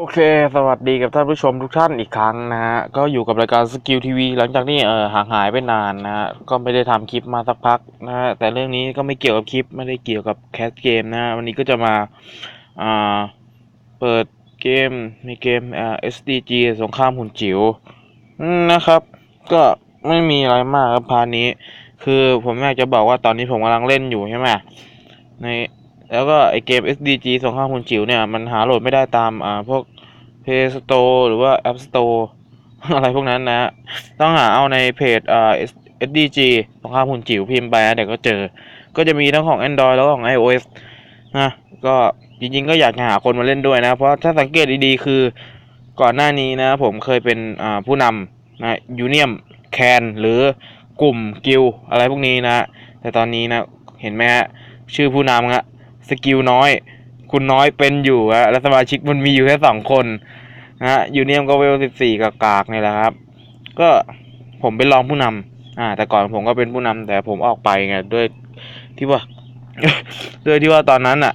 โอเค สวัสดีกับท่านผู้ชมทุกท่านอีกครั้งนะฮะ ก็อยู่กับรายการสกิลทีวีหลังจากที่เออห่างหายไปนานนะฮะ ก็ไม่ได้ทำคลิปมาสักพักนะฮะ แต่เรื่องนี้ก็ไม่เกี่ยวกับคลิป ไม่ได้เกี่ยวกับแคสเกมนะฮะ วันนี้ก็จะมาอ่าเปิดเกมในเกมอ่า SDG สงครามหุ่นจิ๋วนะครับ ก็ไม่มีอะไรมากครับพานี้ คือผมอยากจะบอกว่าตอนนี้ผมกำลังเล่นอยู่ใช่ไหมใน แล้วก็ไอเกม SDG สงครามหุ่นจิ๋วเนี่ย มันหาโหลดไม่ได้ตามอ่าพวก Play Store หรือว่า App Store อะไรพวกนั้นนะ ต้องหาเอาในเพจอ่า SDG สงครามหุ่นจิ๋วพิมพ์ไปนะเดี๋ยวก็เจอ ก็จะมีทั้งของ Android แล้วก็ของ iOS นะก็จริงๆก็อยากหาคนมาเล่นด้วยนะ เพราะถ้าสังเกตดีๆ คือก่อนหน้านี้นะผมเคยเป็นอ่าผู้นำนะยูเนียมแคนหรือกลุ่มกิลอะไรพวกนี้นะ แต่ตอนนี้นะ เห็นไหมฮะ ชื่อผู้นำฮะ สกิลน้อย คุณน้อยเป็นอยู่ฮะและสมาชิกมันมีอยู่แค่สองคนนะฮะยูเนียมก็เวลสิบสี่กากากนี่แหละครับ ก็ผมเป็นรองผู้นำอ่า แต่ก่อนผมก็เป็นผู้นำแต่ผมออกไปไงด้วยที่ว่าด้วยที่ว่าตอนนั้นอะ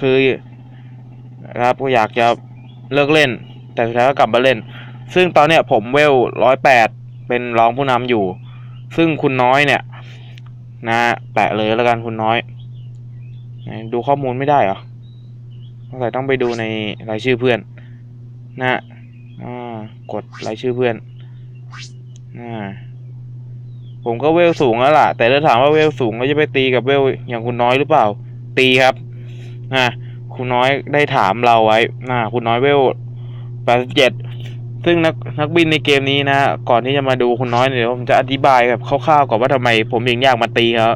คือนะครับก็อยากจะเลิกเล่น แต่สุดท้ายก็กลับมาเล่น ซึ่งตอนเนี้ยผมเวลร้อยแปดเป็นรองผู้นำอยู่ ซึ่งคุณน้อยเนี่ย นะแปะเลยแล้วกันคุณน้อย ดูข้อมูลไม่ได้เหรอสงสัยต้องไปดูในรายชื่อเพื่อน นะอ่ากดรายชื่อเพื่อนอ่าผมก็เวลสูงแล้วล่ะ แต่ถ้าถามว่าเวลสูงก็จะไปตีกับเวลอย่างคุณน้อยหรือเปล่า ตีครับนะคุณน้อยได้ถามเราไว้นะคุณน้อยเวลแปดสิบเจ็ดซึ่งนักนักบินในเกมนี้นะ ก่อนที่จะมาดูคุณน้อยเนี่ยเดี๋ยวผมจะอธิบายแบบคร่าวๆก่อนว่าทำไมผมถึงอยากมาตีเขา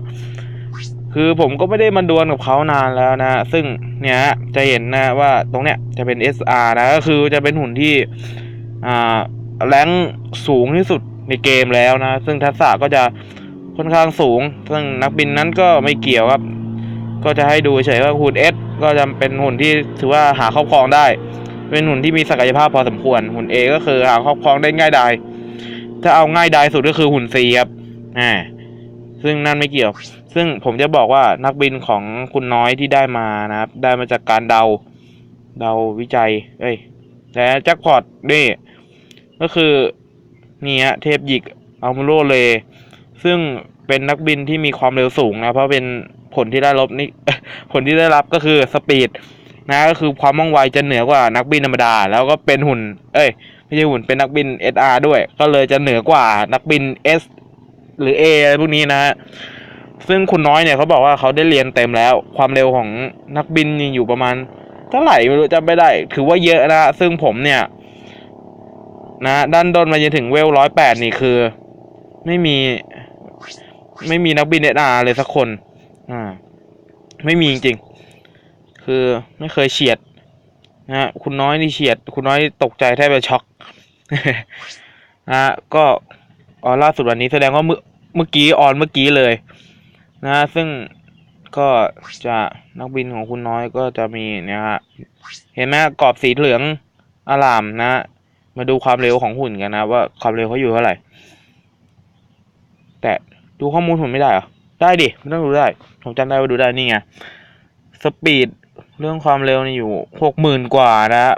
คือผมก็ไม่ได้มาดวลกับเขานานแล้วนะ ซึ่งเนี่ยจะเห็นนะว่าตรงเนี้ยจะเป็น SR นะก็คือจะเป็นหุ่นที่อ่าแรงสูงที่สุดในเกมแล้วนะ ซึ่งทักษะก็จะค่อนข้างสูง ซึ่งนักบินนั้นก็ไม่เกี่ยวครับ ก็จะให้ดูเฉยว่าหุ่น S ก็จะเป็นหุ่นที่ถือว่าหาครอบครองได้ เป็นหุ่นที่มีศักยภาพพอสมควร หุ่น A ก็คือหาครอบครองได้ง่ายดาย ถ้าเอาง่ายดายสุดก็คือหุ่น C ครับ อ่า ซึ่งนั่นไม่เกี่ยว ซึ่งผมจะบอกว่านักบินของคุณน้อยที่ได้มานะครับ ได้มาจากการเดา เดาวิจัย เอ้ยแต่แจ็คพอตนี่ก็คือนี่ฮะเทพหยิกอัลมูโรเล ซึ่งเป็นนักบินที่มีความเร็วสูงนะ เพราะเป็นผลที่ได้รับนี่ผลที่ได้รับก็คือสปีดนะก็คือความว่องไวจะเหนือกว่านักบินธรรมดา แล้วก็เป็นหุ่น เอ้ยไม่ใช่หุ่นเป็นนักบิน SR ด้วย ก็เลยจะเหนือกว่านักบิน S หรือ A อะไรพวกนี้นะฮะซึ่งคุณน้อยเนี่ยเขาบอกว่าเขาได้เรียนเต็มแล้ว ความเร็วของนักบินอยู่ประมาณเท่าไหร่ไม่รู้จำไม่ได้ ถือว่าเยอะนะ ซึ่งผมเนี่ย นะด้านด้นมาจนถึงเวลร้อยแปดนี่คือ ไม่มี ไม่มีนักบินเออาเลยสักคน อ่า ไม่มีจริงๆ คือไม่เคยเฉียดนะฮะคุณน้อยนี่เฉียด คุณน้อยตกใจแทบจะช็อกนะก็ ออนล่าสุดวันนี้แสดงว่าเมื่อเมื่อกี้ออนเมื่อกี้เลยนะฮะซึ่งก็จะนักบินของคุณน้อยก็จะมีเนี่ยฮะเห็นไหมกรอบสีเหลืองอลามนะ มาดูความเร็วของหุ่นกันนะ ว่าความเร็วเขาอยู่เท่าไหร่ แต่ดูข้อมูลผมไม่ได้เหรอ ได้ดิไม่ต้องดูได้ ผมจำได้ว่าดูได้นี่ไงสปีดเรื่องความเร็วนี่อยู่หกหมื่นกว่านะฮะ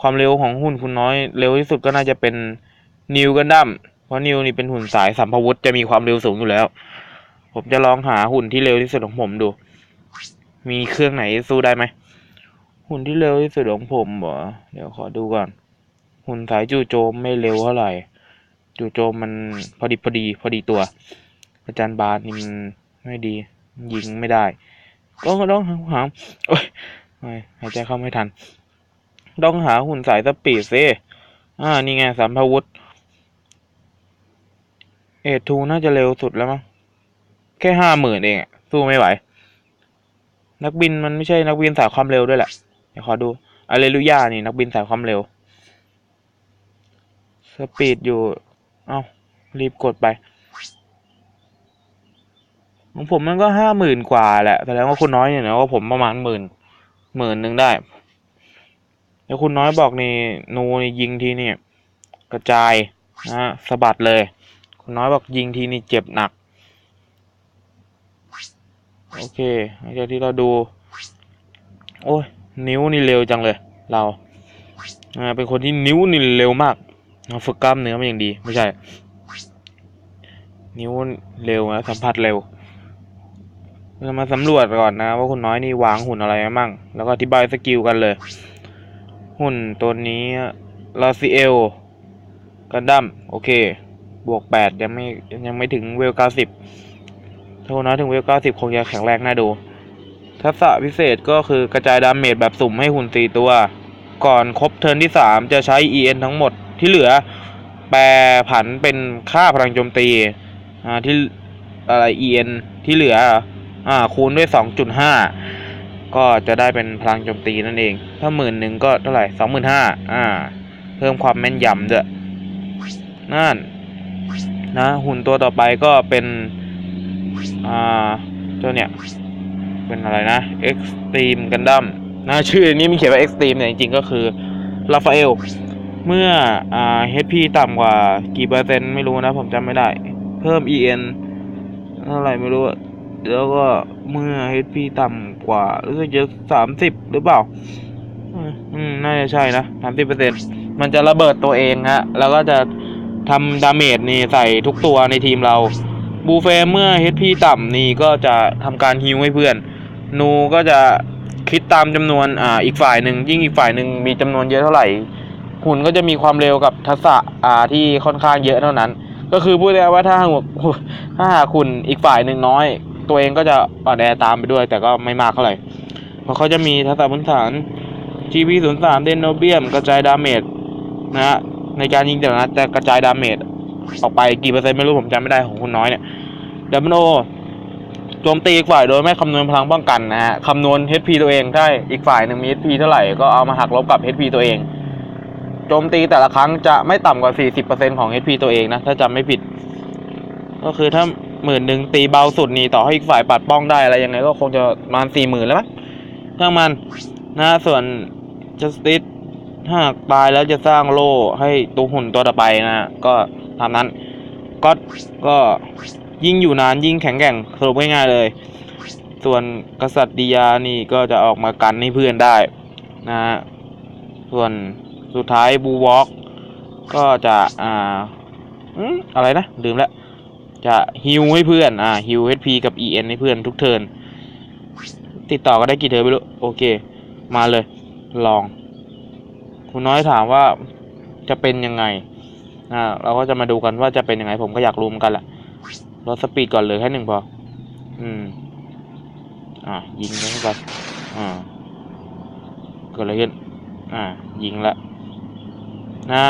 ความเร็วของหุ่นคุณน้อยเร็วที่สุดก็น่าจะเป็นนิวกันดั้ม ราะนิวนี่เป็นหุ่นสายสัมภวุธจะมีความเร็วสูงอยู่แล้ว ผมจะลองหาหุ่นที่เร็วที่สุดของผมดู มีเครื่องไหนสู้ได้ไหม หุ่นที่เร็วที่สุดของผมเหรอเดี๋ยวขอดูก่อน หุ่นสายจู่โจมไม่เร็วเท่าไหร่ จู่โจมมันพอดีพอดีพอดีตัว อาจารย์บาสนี่มันไม่ดี ยิงไม่ได้ ก็ต้องหาโอ้ยหายใจเข้าไม่ทัน ต้องหาหุ่นสายสปีดซิอ่า นี่ไงสัมภวุธ เอทูน่าจะเร็วสุดแล้วมั้งแค่ห้าหมื่นเองอะสู้ไม่ไหว นักบินมันไม่ใช่นักบินสายความเร็วด้วยแหละเดี๋ยวขอดูอาเลลุยานี่นักบินสายความเร็ว สปีดอยู่ เอ้า รีบกดไป ของผมมันก็ห้าหมื่นกว่าแหละแสดงว่าคุณน้อยเนี่ยนะว่าผมประมาณหมื่นหมื่นหนึ่งได้ แล้วคุณน้อยบอกนี่นูนี่ยิงทีนี่กระจายนะสะบัดเลย น้อยบอกยิงทีนี่เจ็บหนัก โอเคหลังจากที่เราดู โอ้ยนิ้วนี่เร็วจังเลย เราเป็นคนที่นิ้วนี่เร็วมากฝึกกล้ามเนื้อมาอย่างดี ไม่ใช่ นิ้วเร็วนะสัมผัสเร็วเรามาสำรวจก่อนนะ ว่าคุณน้อยนี่วางหุ่นอะไรมามั่ง แล้วก็อธิบายสกิลกันเลย หุ่นตัวนี้ลาซิเอลกันดั้มโอเค บวกแปดยังไม่ยังไม่ถึงเวลเก้าสิบถ้าน้อยถึงเวลเก้าสิบคงจะแข็งแรงน่าดู ทักษะพิเศษก็คือกระจายดาเมจแบบสุ่มให้หุ่นสี่ตัว ก่อนครบเทิร์นที่สามจะใช้ EN ทั้งหมดที่เหลือ แปรผันเป็นค่าพลังโจมตีอ่าที่อะไร EN ที่เหลืออ่าคูณด้วยสองจุดห้าก็จะได้เป็นพลังโจมตีนั่นเอง ถ้าหมื่นหนึ่งก็เท่าไหร่สองหมื่นห้าอ่า เพิ่มความแม่นยำด้วยนั่น นะหุ่นตัวต่อไปก็เป็นอ่าเจ้าเนี่ยเป็นอะไรนะ Extreme Gundam นะชื่อนี้มีเขียนว่า Extreme แต่จริงๆก็คือราฟาเอลเมื่ออ่า HP ต่ำกว่ากี่เปอร์เซ็นต์ไม่รู้นะผมจำไม่ได้ เพิ่ม EN เท่าไหร่ไม่รู้แล้วก็เมื่อ HP ต่ำกว่ารู้สึกจะสามสิบหรือเปล่า อืม น่าจะใช่นะสามสิบเปอร์เซ็นต์มันจะระเบิดตัวเองฮะ แล้วก็จะ ทำดาเมจนี่ใส่ทุกตัวในทีมเรา บูเฟเมื่อ HP ต่ำนี่ก็จะทำการฮิวให้เพื่อน นูก็จะคิดตามจำนวนอ่าอีกฝ่ายหนึ่งยิ่งอีกฝ่ายหนึ่งมีจำนวนเยอะเท่าไหร่ หุ่นก็จะมีความเร็วกับทักษะอ่าที่ค่อนข้างเยอะเท่านั้น ก็คือพูดง่ายๆว่าถ้าหถ้าหากคุณอีกฝ่ายหนึ่งน้อย ตัวเองก็จะอ่อนแอตามไปด้วย แต่ก็ไม่มากเท่าไหร่เพราะเขาจะมีทักษะพื้นฐาน GP 0 3เดนโนเบียมกระจายดาเมจนะฮะ ในการยิงแต่ละนัดจะกระจายดาเมจออกไปกี่เปอร์เซ็นต์ไม่รู้ผมจำไม่ได้ของคุณน้อยเนี่ยดับเบิลโอโจมตีอีกฝ่ายโดยไม่คำนวณพลังป้องกันนะฮะคำนวณ HP ตัวเองถ้อีกฝ่ายหนึ่งมี HP เท่าไหร่ก็เอามาหักลบกับ HP ตัวเองโจมตีแต่ละครั้งจะไม่ต่ำกว่า 40%ของ HP ตัวเองนะ ถ้าจำไม่ผิด ก็คือถ้าหมื่นหนึ่งตีเบาสุดนี่ต่อให้อีกฝ่ายปัดป้องได้อะไรยังไงก็คงจะประมาณสี่หมื่นแล้วมั้งช่างมันนะส่วน justice หากตายแล้วจะสร้างโล่ให้ตัวหุ่นตัวต่อไปนะก็ตามนั้นก็ก็ยิ่งอยู่นานยิ่งแข็งแกร่งสรุปง่ายๆเลย ส่วนกษัตริยานี่ก็จะออกมากันให้เพื่อนได้นะฮะส่วนสุดท้ายบูวอล์กก็จะอ่าอืมอะไรนะลืมแล้วจะฮิวให้เพื่อนอ่าฮิว HP กับ EN ให้เพื่อนทุกเทิร์นติดต่อก็ได้กี่เทิร์นไม่รู้ โอเค มาเลย ลอง คุณน้อยถามว่าจะเป็นยังไงอ่าเราก็จะมาดูกันว่าจะเป็นยังไง ผมก็อยากรู้เหมือนกันแหละลดสปีดก่อนเลยแค่หนึ่งพอ อืม อ่ายิงเข้าไปอ่าเกิดอะไรขึ้นอ่า ยิงละนะ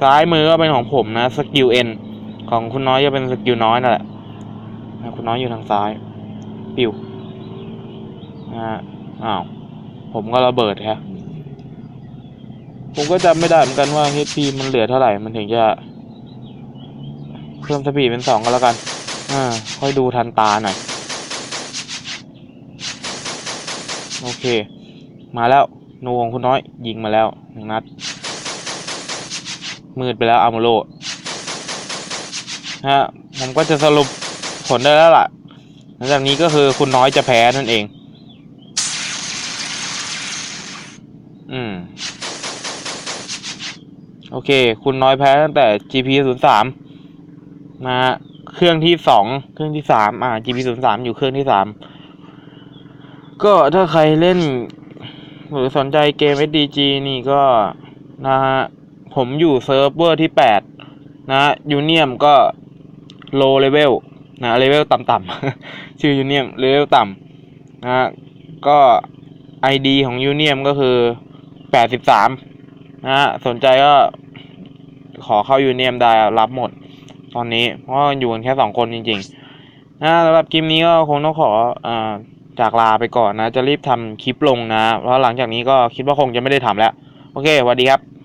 ซ้ายมือก็เป็นของผมนะสกิลเอ็นของคุณน้อยจะเป็นสกิลน้อยนั่นแหละนะคุณน้อยอยู่ทางซ้าย ปิวนะฮะอ้าวผมก็ระเบิดฮะ ผมก็จำไม่ได้เหมือนกันว่า HP มันเหลือเท่าไหร่มันถึงจะ เพิ่มสปีดเป็นสองก็แล้วกัน อ่า ค่อยดูทันตาหน่อย โอเค มาแล้วนูของคุณน้อย ยิงมาแล้วหนึ่งนัด มืดไปแล้วอาโมโลฮะผมก็จะสรุปผลได้แล้วล่ะหลังจากนี้ก็คือคุณน้อยจะแพ้นั่นเอง อืม โอเค คุณน้อยแพ้ตั้งแต่ GP 0 3นะฮะเครื่องที่สองเครื่องที่สามอ่า GP 0 3อยู่เครื่องที่สามก็ถ้าใครเล่น หรือสนใจเกม SDG นี่ก็นะฮะผมอยู่เซิร์ฟเวอร์ที่แปดนะยูเนียมก็ low level นะ level ต่ำๆ ชื่อยูเนียม level ต่ำนะฮะก็ ID ของยูเนียมก็คือ83 นะฮะสนใจก็ขอเข้ายูเนียมได้รับหมด ตอนนี้เพราะอยู่กันแค่สองคนจริงๆนะสำหรับคลิปนี้ก็คงต้องขออจากลาไปก่อนนะ จะรีบทำคลิปลงนะ เพราะหลังจากนี้ก็คิดว่าคงจะไม่ได้ทำแล้ว โอเคสวัสดีครับ